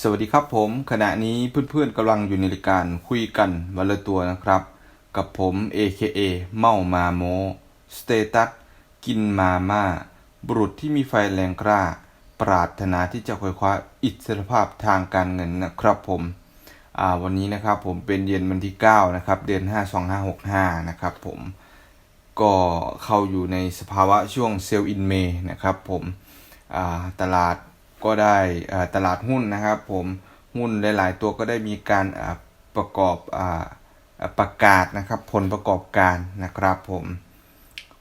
สวัสดีครับผม ขณะนี้เพื่อนๆกำลังอยู่ในรายการคุยกันวันละตัวนะครับ กับผม AKA เมามาโมสเตตัสกินมาม่าบุรุษที่มีไฟแรงกล้า ปรารถนาที่จะคอยคว้าอิสรภาพทางการเงินนะครับผมวันนี้นะครับผมเป็นเย็นวันที่ 9 นะครับ เดือน 5 2 5 6 5 นะครับผมก็เข้าอยู่ในสภาวะช่วงเซลล์อินเมนะครับผมตลาด ก็ได้ตลาดหุ้นนะครับ ผมหุ้นหลาย ๆ ตัวก็ได้มีการประกอบอประกาศนะครับ ผลประกอบการนะครับ ผม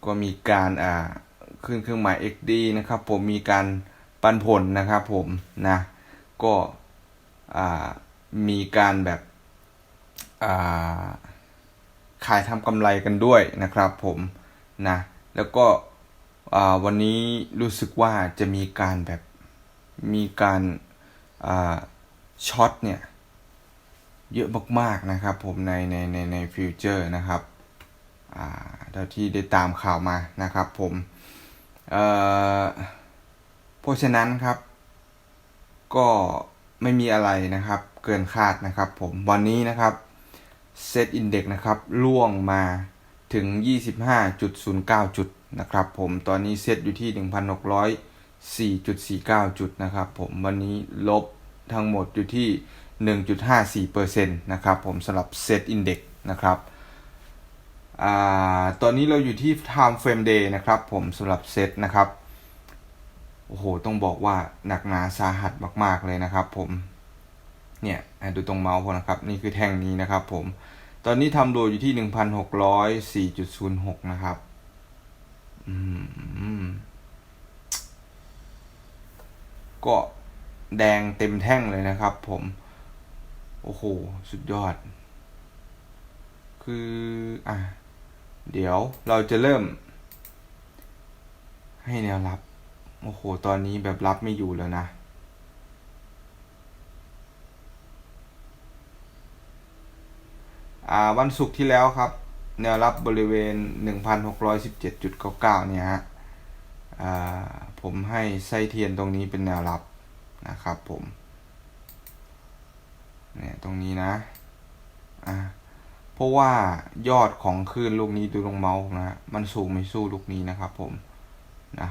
ก็มีการขึ้นเครื่องหมาย XD นะครับ ผมมีการปันผลนะครับผมนะก็มีการแบบขายทำกำไรกันด้วยนะครับผมนะแล้วก็วันนี้รู้สึกว่าจะมีการแบบ มีการาช็อตเนี่ย เยอะมากๆนะครับผมในในในในฟิวเจอร์นะครับเท่าที่ได้ตามข่าวมานะครับผมเพราะฉะนั้นครับ ก็ไม่มีอะไรนะครับ เกินคาดนะครับผมวันนี้นะครับเซตอินเด็กนะครับล่วงมาถึง 25.09 จุดนะครับผมตอนนี้เซตอยู่ที่ 4.49 จุดนะครับผมวันนี้ลบทั้งหมดอยู่ที่ 1.54%นะครับผมสำหรับเซตอินเด็กนะครับอ่าตอนนี้เราอยู่ที่ Time Frame Day นะครับผมสำหรับเซตนะครับโอ้โห ต้องบอกว่าหนักหนาสาหัสมาก ๆ เลยนะครับผม เนี่ยดูตรงเมาส์ผมนะครับ นี่คือแท่งนี้นะครับผม ตอนนี้ทำโดอยู่ที่1,604.06นะครับ อืม ก็แดงเต็มแท่งเลยนะครับผม โอ้โห สุดยอด คืออะ เดี๋ยวเราจะเริ่ม ให้แนวรับ โอ้โห ตอนนี้แบบรับไม่อยู่แล้วนะวันศุกร์ที่แล้วครับ แนวรับบริเวณ 1,617.99 เนี่ยฮะ ผมให้ไส้เทียนตรงนี้เป็นแนวรับนะครับผมเนี่ยตรงนี้นะอ่าเพราะว่ายอดของคลื่นลูกนี้ดูลงเมาส์นะมันสูงไม่สู้ลูกนี้นะครับผมนะ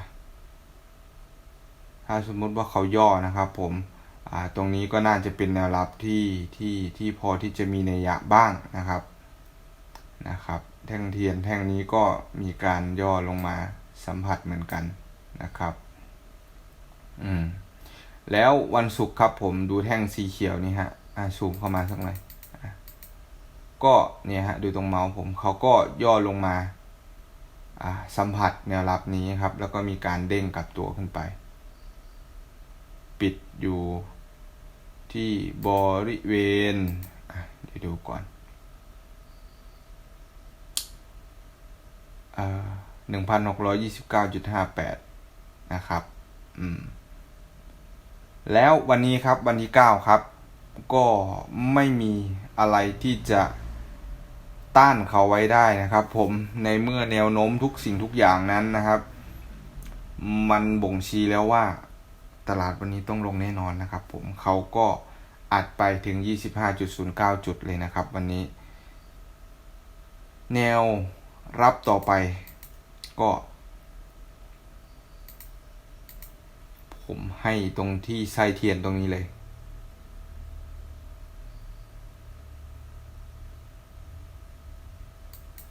ถ้าสมมุติว่าเขาย่อนะครับผมอ่าตรงนี้ก็น่าจะเป็นแนวรับที่ที่ที่พอที่จะมีในยยะบ้างนะครับนะครับ แท่งเทียนแท่งนี้ก็มีการย่อลงมาสัมผัสเหมือนกัน นะครับ อืม แล้ววันศุกร์ครับผมดูแท่งสีเขียวนี่ฮะอ่าซูมเข้ามาสักหน่อยก็เนี่ยฮะดูตรงเมาส์ผมเขาก็ย่อลงมาอ่าสัมผัสแนวรับนี้ครับ แล้วก็มีการเด้งกลับตัวขึ้นไป ปิดอยู่ที่บริเวณอะเดี๋ยวดูก่อนหนึ่งพันหกร้อยยี่สิบเก้าจุดห้าแปด นะครับอืมแล้ววันนี้ครับวันที่เก้าครับ ก็ไม่มีอะไรที่จะต้านเขาไว้ได้นะครับ ผมในเมื่อแนวโน้มทุกสิ่งทุกอย่างนั้นนะครับ มันบ่งชี้แล้วว่าตลาดวันนี้ต้องลงแน่นอนนะครับ ผมเขาก็อัดไปถึง 25.09 จุดเลยนะครับ วันนี้ แนวรับต่อไปก็ ผมให้ตรงที่ไส้เทียนตรงนี้เลย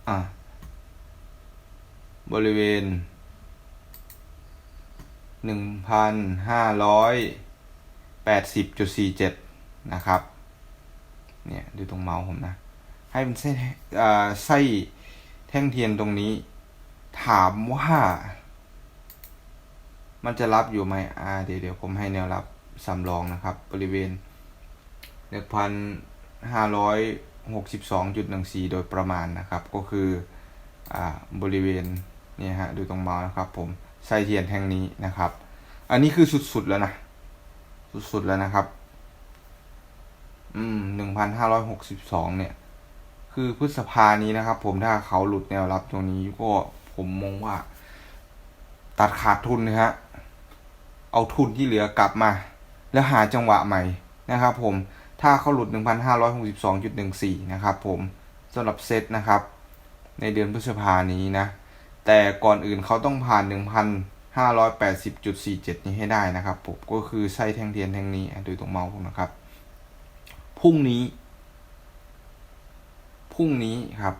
อะ บริเวณหนึ่งพันห้าร้อยแปดสิบจุดสี่เจ็ดนะครับ เนี่ย ดูตรงเมาส์ผมนะ ให้เป็นเส้นไส้แท่งเทียนตรงนี้ ถามว่า มันจะรับอยู่ไหมอ่าเดี๋ยวเดี๋ยวผมให้แนวรับสำรองนะครับ บริเวณหนึ่งพันห้าร้อยหกสิบสองจุดหนึ่งสี่โดยประมาณนะครับ ก็คืออ่าบริเวณนี่ฮะดูตรงเมาส์นะครับ ผมไส้เทียนแท่งนี้นะครับ อันนี้คือสุดๆแล้วนะสุดๆแล้วนะครับ อืมหนึ่งพันห้าร้อยหกสิบสองเนี่ย คือพฤษภานี้นะครับ ผมถ้าเขาหลุดแนวรับตรงนี้ก็ผมมองว่า ตัดขาดทุนนะฮะ เอาทุนที่เหลือกลับมา แล้วหาจังหวะใหม่นะครับผมถ้าเขาหลุด 1,562.14 นะครับผมสำหรับเซตนะครับ ในเดือนพฤษภานี้นะ แต่ก่อนอื่นเขาต้องผ่าน 1,580.47 นี้ให้ได้นะครับผมก็คือไส้แท่งเทียนแท่งนี้อะดูตรงเมาส์ผมนะครับ พรุ่งนี้ พรุ่งนี้ครับ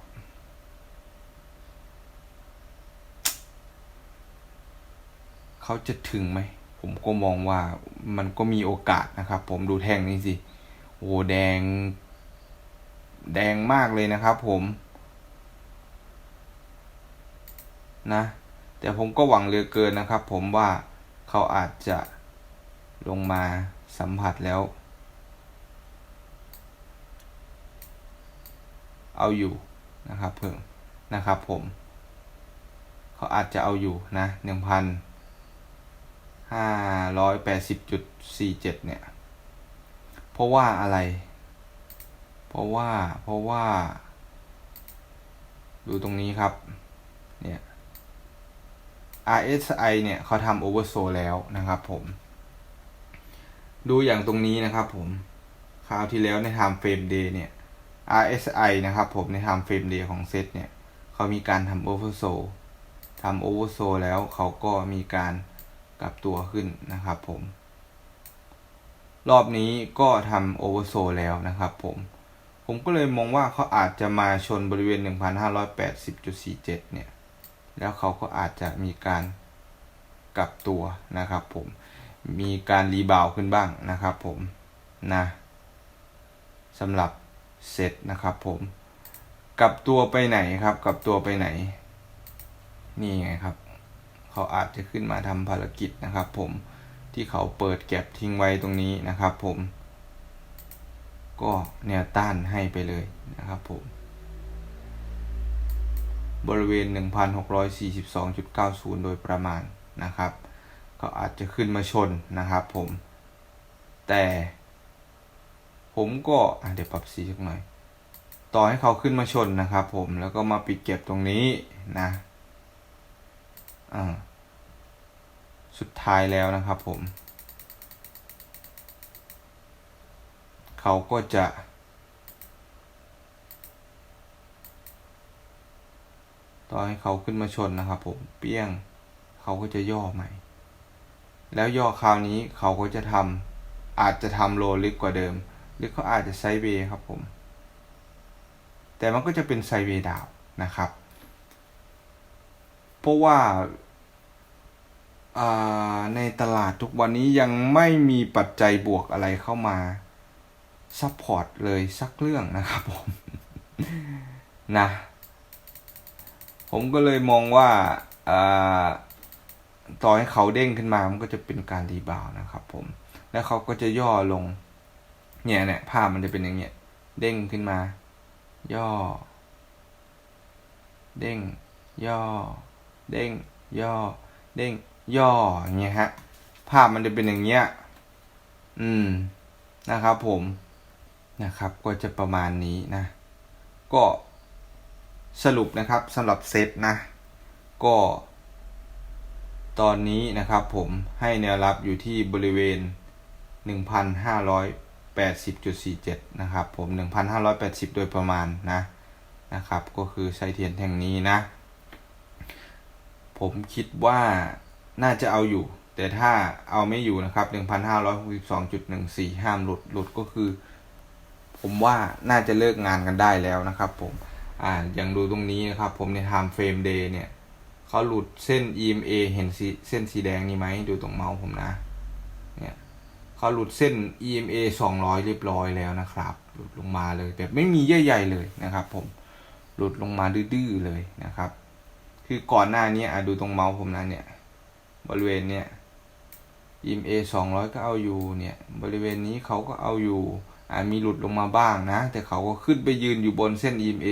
เขาจะถึงไหม ผมก็มองว่ามันก็มีโอกาสนะครับ ผมดูแท่งนี้สิโอ้แดง แดงมากเลยนะครับ ผมนะ แต่ผมก็หวังเหลือเกินนะครับ ผมว่าเขาอาจจะลงมาสัมผัสแล้ว เอาอยู่นะครับเพิ่งนะครับ ผม เขาอาจจะเอาอยู่นะหนึ่งพัน ห้าร้อยแปดสิบจุดสี่เจ็ดเนี่ย เพราะว่าอะไร เพราะว่า เพราะว่า ดูตรงนี้ครับ เนี่ย RSI เนี่ยเขาทำโอเวอร์โซแล้วนะครับผม ดูอย่างตรงนี้นะครับผม คราวที่แล้วใน time frame day เนี่ย RSI นะครับผมใน time frame day ของเซตเนี่ย เขามีการทำโอเวอร์โซทำโอเวอร์โซแล้วเขาก็มีการ กลับตัวขึ้นนะครับผม รอบนี้ก็ทำโอเวอร์โซแล้วนะครับผม ผมก็เลยมองว่าเขาอาจจะมาชนบริเวณ 1,580.47 เนี่ย แล้วเขาก็อาจจะมีการกลับตัวนะครับผม มีการรีบาวขึ้นบ้างนะครับผมนะสำหรับเซตนะครับผมกลับตัวไปไหนครับกลับตัวไปไหน นี่ไงครับ เขาอาจจะขึ้นมาทำภารกิจนะครับ ผมที่เขาเปิดแก็บทิ้งไว้ตรงนี้นะครับ ผม ก็แนวต้านให้ไปเลยนะครับผม บริเวณ 1,642.90 โดยประมาณนะครับก็อาจจะขึ้นมาชนนะครับ ผม แต่ ผมก็เดี๋ยวปรับสีสักหน่อย ต่อให้เขาขึ้นมาชนนะครับ ผมแล้วก็มาปิดเก็บตรงนี้นะ อ่า สุดท้ายแล้วนะครับผม เขาก็จะ ต่อให้เขาขึ้นมาชนนะครับผมเปี้ยง เขาก็จะย่อใหม่ แล้วย่อคราวนี้เขาก็จะทำอาจจะทำโลลึกกว่าเดิม หรือเขาอาจจะไซเวย์ครับผม แต่มันก็จะเป็นไซเวย์ดาวนะครับ เพราะว่าในตลาดทุกวันนี้ยังไม่มีปัจจัยบวกอะไรเข้ามาซัพพอร์ตเลยสักเรื่องนะครับผมนะ ผมก็เลยมองว่าต่อให้เขาเด้งขึ้นมามันก็จะเป็นการรีบาวนะครับผม แล้วเขาก็จะย่อลง เนี่ยเนี่ยภาพมันจะเป็นอย่างเงี้ย เด้งขึ้นมา ย่อ เด้ง ย่อ เด้งย่อ เด้งย่ออย่างเงี้ยฮะ ภาพมันจะเป็นอย่างเงี้ย อืม นะครับผมนะครับ ก็จะประมาณนี้นะ ก็สรุปนะครับสำหรับเซตนะ ก็ ตอนนี้นะครับผมให้แนวรับอยู่ที่บริเวณ 1,580.47 นะครับผม 1,580 โดยประมาณนะนะครับ ก็คือไซเทียนแท่งนี้นะ ผมคิดว่าน่าจะเอาอยู่ แต่ถ้าเอาไม่อยู่นะครับ 1,562.14 ห้ามหลุดหลุดก็คือ ผมว่าน่าจะเลิกงานกันได้แล้วนะครับผมอ่าอย่างดูตรงนี้นะครับ ผมใน time frame day เนี่ยเขาหลุดเส้น EMA เห็นเส้นสีแดงนี่ไหมดูตรงเมาส์ผมนะเนี่ยเขาหลุดเส้น EMA 200 เรียบร้อยแล้วนะครับ หลุดลงมาเลยแบบไม่มีเยื่อใยเลยนะครับ ผมหลุดลงมาดื้อๆเลยนะครับ คือก่อนหน้านี้อะดูตรงเมาส์ผมนะเนี่ย บริเวณเนี่ย EMA 200 ก็เอาอยู่เนี่ย บริเวณนี้เขาก็เอาอยู่อ่ามีหลุดลงมาบ้างนะ แต่เขาก็ขึ้นไปยืนอยู่บนเส้น EMA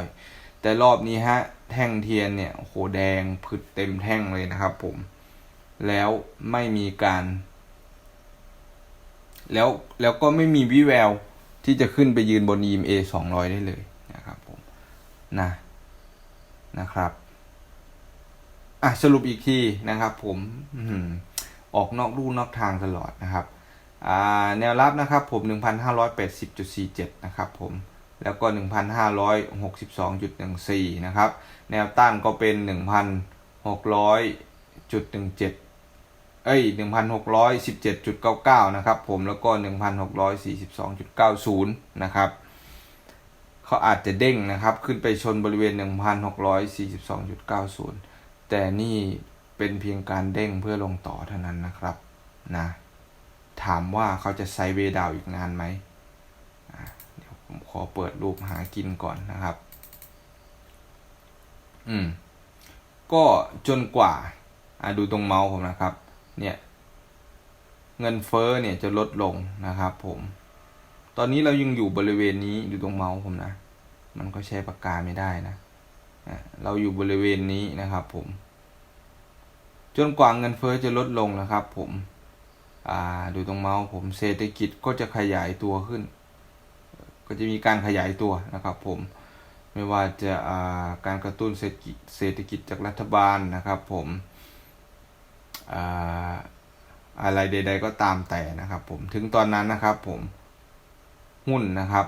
200 แต่รอบนี้ฮะ แท่งเทียนเนี่ยโหแดงผึดเต็มแท่งเลยนะครับผม แล้วไม่มีการ แล้วแล้วก็ไม่มีวิแววที่จะขึ้นไปยืนบน EMA 200 ได้เลยนะครับผมนะนะครับ อะสรุปอีกทีนะครับผมออกนอกลู่นอกทางตลอดนะครับอ่าแนวรับนะครับผม 1,580.47 นะครับผมแล้วก็ 1,562.14 นะครับ แนวต้านก็เป็น 1,600.17 เอ้ย 1,617.99 นะครับผมแล้วก็ 1,642.90 นะครับเขาอาจจะเด้งนะครับ ขึ้นไปชนบริเวณ 1,642.90 แต่นี่เป็นเพียงการเด้งเพื่อลงต่อเท่านั้นนะครับนะถามว่าเขาจะไซเวย์ดาวอีกนานไหมเดี๋ยวผมขอเปิดรูปหากินก่อนนะครับ อืม ก็จนกว่าอะดูตรงเมาส์ผมนะครับ เนี่ย เงินเฟ้อเนี่ยจะลดลงนะครับผม ตอนนี้เรายังอยู่บริเวณนี้อยู่ตรงเมาส์ผมนะ มันก็ใช้ปากกาไม่ได้นะ เราอยู่บริเวณนี้นะครับผม จนกว่าเงินเฟ้อจะลดลงนะครับผมอ่าดูตรงเมาส์ผมเศรษฐกิจก็จะขยายตัวขึ้น ก็จะมีการขยายตัวนะครับผมไม่ว่าจะาการกระตุ้นเศรษฐกิจเศรษฐกิจจากรัฐบาลนะครับผมอะไรใด ๆ ก็ตามแต่นะครับผมถึงตอนนั้นนะครับผมหุ้นนะครับ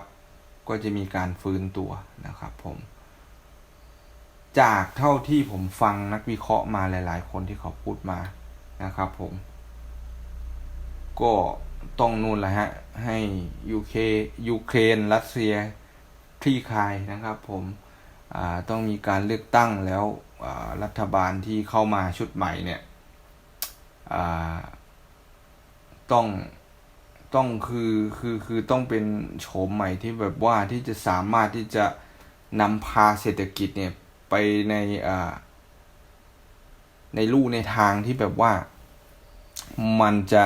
ก็จะมีการฟื้นตัวนะครับผม จากเท่าที่ผมฟังนักวิเคราะห์มาหลาย ๆ คนที่เขาพูดมานะครับผม ก็ต้องนู่นแหละฮะ ให้ยูเคยูเครนรัสเซียคลี่คลายนะครับผมต้องมีการเลือกตั้งแล้วรัฐบาลที่เข้ามาชุดใหม่เนี่ยต้องต้องคือคือคือต้องเป็นโฉมใหม่ที่แบบว่าที่จะสามารถที่จะนำพาเศรษฐกิจเนี่ย ไปในอ่าในลู่ในทางที่แบบว่ามันจะ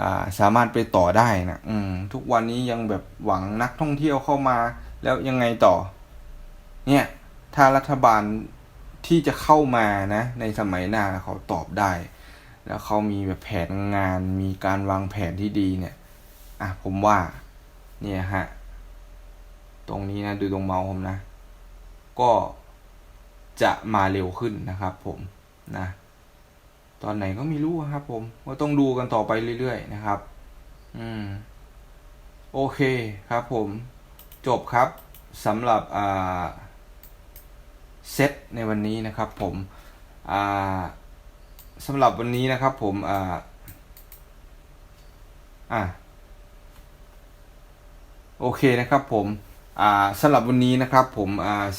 อ่าสามารถไปต่อได้นะอืม ทุกวันนี้ยังแบบหวังนักท่องเที่ยวเข้ามา แล้วยังไงต่อ เนี่ย ถ้ารัฐบาลที่จะเข้ามานะ ในสมัยหน้าเขาตอบได้ แล้วเขามีแบบแผนงานมีการวางแผนที่ดีเนี่ย อะผมว่า เนี่ยฮะ ตรงนี้นะ ดูตรงเมาส์ผมนะ ก็จะมาเร็วขึ้นนะครับผมนะตอนไหนก็ไม่รู้ครับผมก็ต้องดูกันต่อไปเรื่อยๆนะครับ อืม โอเคครับผม จบครับสำหรับอ่าเซตในวันนี้นะครับ ผมอ่าสำหรับวันนี้นะครับ ผมอ่าอะโอเคนะครับผม สำหรับวันนี้นะครับผม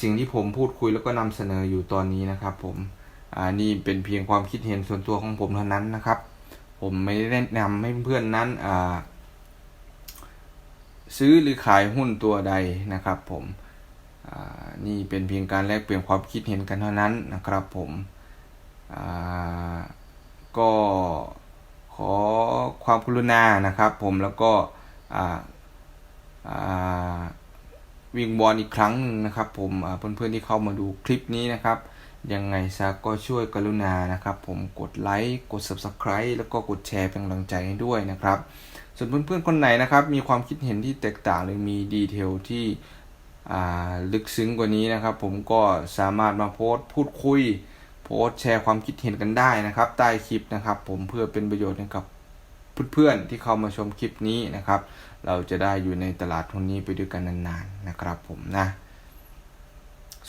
สิ่งที่ผมพูดคุยแล้วก็นำเสนออยู่ตอนนี้นะครับผมนี่เป็นเพียงความคิดเห็นส่วนตัวของผมเท่านั้นนะครับ ผมไม่ได้แนะนำให้เพื่อนนั้นซื้อหรือขายหุ้นตัวใดนะครับ ผมนี่เป็นเพียงการแลกเปลี่ยนความคิดเห็นกันเท่านั้นนะครับผมก็ขอความกรุณานะครับ ผมแล้วก็อ่าอ่า วิงบอลอีกครั้งหนึ่งนะครับ ผมเพื่อนๆที่เข้ามาดูคลิปนี้นะครับ ยังไงซะก็ช่วยกรุณานะครับ ผมกดไลค์กด Subscribe แล้วก็กดแชร์เป็นกำลังใจให้ด้วยนะครับ ส่วนเพื่อนๆคนไหนนะครับ มีความคิดเห็นที่แตกต่างหรือมีดีเทลที่ลึกซึ้งกว่านี้นะครับ ผมก็สามารถมาโพสต์พูดคุย โพสต์แชร์ความคิดเห็นกันได้นะครับ ใต้คลิปนะครับ ผมเพื่อเป็นประโยชน์ให้กับ เพื่อนๆที่เข้ามาชมคลิปนี้นะครับ เราจะได้อยู่ในตลาดทุนนี้ไปด้วยกันนานๆนะครับผมนะ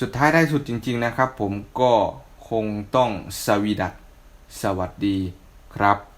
สุดท้ายได้สุดจริง ๆนะครับ ผมก็คงต้องสวีดัตสวัสดีครับ